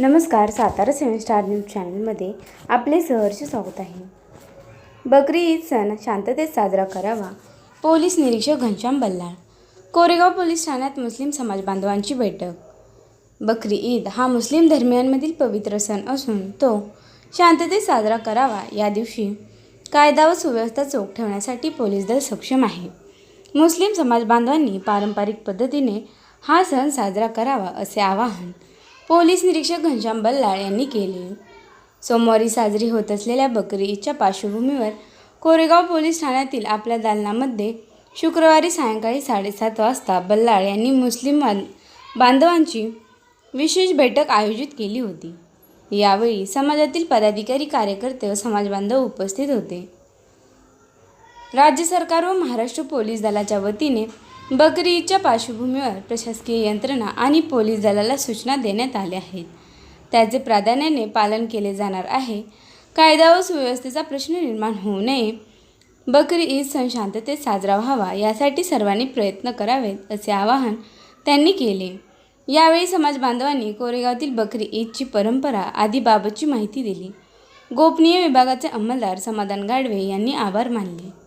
नमस्कार सातारा सेवन star news चॅनलमध्ये आपले सहर्ष स्वागत आहे. बकरी ईद सण शांततेत साजरा करावा पोलीस निरीक्षक घनश्याम बल्लाळ. कोरेगाव पोलीस ठाण्यात मुस्लिम समाज बांधवांची बैठक. बकरी ईद हा मुस्लिम धर्मियांमधील पवित्र सण असून तो शांततेत साजरा करावा या दिवशी कायदा व सुव्यवस्था चोख ठेवण्यासाठी पोलीस दल सक्षम आहे. मुस्लिम समाज बांधवांनी पारंपरिक पद्धतीने हा सण साजरा करावा असे आवाहन पोलीस निरीक्षक घनश्याम बल्लाळ यांनी केले. सोमवारी साजरी होत असलेल्या बकरी ईदच्या पार्श्वभूमीवर कोरेगाव पोलीस ठाण्यातील आपल्या दालनामध्ये शुक्रवारी सायंकाळी साडेसात वाजता बल्लाळ यांनी मुस्लिम बां बांधवांची विशेष बैठक आयोजित केली होती. यावेळी समाजातील पदाधिकारी कार्यकर्ते व समाजबांधव उपस्थित होते. राज्य सरकार व महाराष्ट्र पोलीस दलाच्या वतीने बकरी ईदच्या पार्श्वभूमीवर प्रशासकीय यंत्रणा आणि पोलीस दलाला सूचना देण्यात आल्या आहेत. त्याचे प्राधान्याने पालन केले जाणार आहे. कायदा व सुव्यवस्थेचा प्रश्न निर्माण होऊ नये. बकरी ईद सण शांततेत साजरा व्हावा यासाठी सर्वांनी प्रयत्न करावेत असे आवाहन त्यांनी केले. यावेळी समाज बांधवांनी कोरेगावातील बकरी ईदची परंपरा आदीबाबतची माहिती दिली. गोपनीय विभागाचे अंमलदार समाधान गाडवे यांनी आभार मानले.